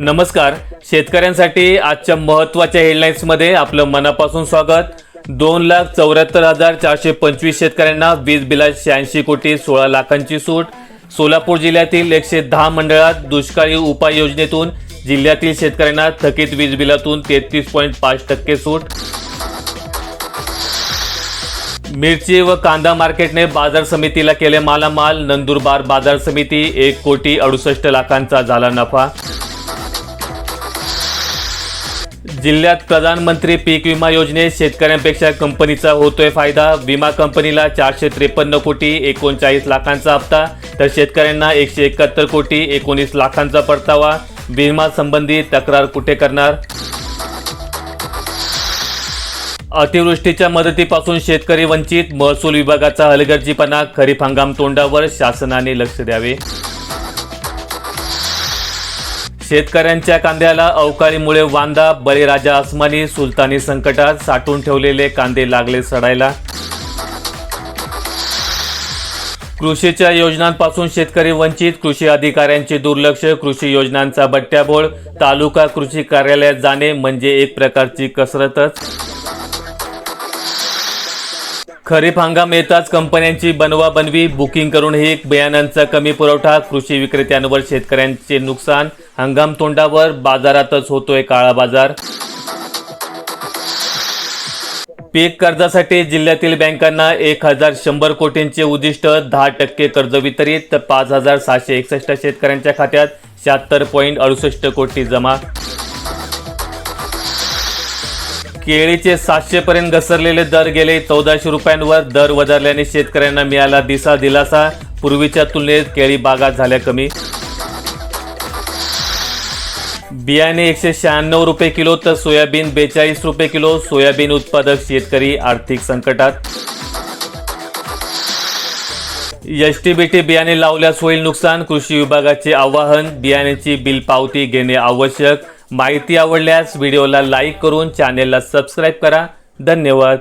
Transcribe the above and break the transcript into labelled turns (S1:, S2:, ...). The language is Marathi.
S1: नमस्कार. शेतकऱ्यांसाठी आजच्या महत्त्वाच्या हेडलाईन्समध्ये आपलं मनापासून स्वागत. दोन लाख चौऱ्याहत्तर हजार चारशे पंचवीस शेतकऱ्यांना वीज बिलात शहाऐंशी कोटी सोळा लाखांची सूट. सोलापूर जिल्ह्यातील एकशे दहा मंडळात दुष्काळी उपाययोजनेतून जिल्ह्यातील शेतकऱ्यांना थकीत वीज बिलातून तेहतीस पॉईंट पाच टक्के सूट. मिरची व कांदा मार्केटने बाजार समितीला केले मालामाल. नंदुरबार बाजार समिती एक कोटी अडुसष्ट लाखांचा झाला नफा. जिल्ह्यात प्रधानमंत्री पीक विमा योजनेत शेतकऱ्यांपेक्षा कंपनीचा होतोय फायदा. विमा कंपनीला चारशे त्रेपन्न कोटी एकोणचाळीस लाखांचा हप्ता. तर शेतकऱ्यांना एकशे एकाहत्तर कोटी एकोणीस लाखांचा परतावा. विमा संबंधी तक्रार कुठे करणार? अतिवृष्टीच्या मदतीपासून शेतकरी वंचित. महसूल विभागाचा हलगर्जीपणा खरीप हंगाम तोंडावर शासनाने लक्ष द्यावे. शेतकऱ्यांच्या कांद्याला अवकाळीमुळे वांदा बळीराजा अस्मानी सुलतानी संकटात साठवून ठेवलेले कांदे लागले सडायला. कृषीच्या योजनांपासून शेतकरी वंचित कृषी अधिकाऱ्यांचे दुर्लक्ष कृषी योजनांचा बट्ट्याबोळ तालुका कृषी कार्यालयात जाणे म्हणजे एक प्रकारची कसरतच. खरीप हंगाम येताच कंपन्यांची बनवाबनवी बुकिंग करूनही बियाणांचा कमी पुरवठा कृषी विक्रेत्यांवर शेतकऱ्यांचे नुकसान हंगाम तोंडावर बाजारातच होतोय काळा बाजार. पीक कर्जासाठी जिल्ह्यातील बँकांना एक हजार शंभर कोटींचे उद्दिष्ट दहा टक्के कर्ज वितरित पाच हजार सहाशे एकसष्ट शेतकऱ्यांच्या खात्यात शहात्तर पॉईंट अडुसष्ट कोटी जमा. केळीचे सातशे पर्यंत घसरलेले दर गेले. चौदाशे रुपयांवर दर वधारल्याने शेतकऱ्यांना मिळाला दिसा दिलासा. पूर्वीच्या तुलनेत केळी बागात झाल्या कमी. बियाणे एकशे शहाण्णव रुपये किलो तर सोयाबीन बेचाळीस रुपये किलो. सोयाबीन उत्पादक शेतकरी आर्थिक संकटात. एसटीबीटी बियाणे लावल्यास होईल नुकसान. कृषी विभागाचे आवाहन बियाण्याची बिल पावती घेणे आवश्यक. माहिती आवडल्यास व्हिडिओला लाईक करून चॅनेलला सबस्क्राईब करा. धन्यवाद.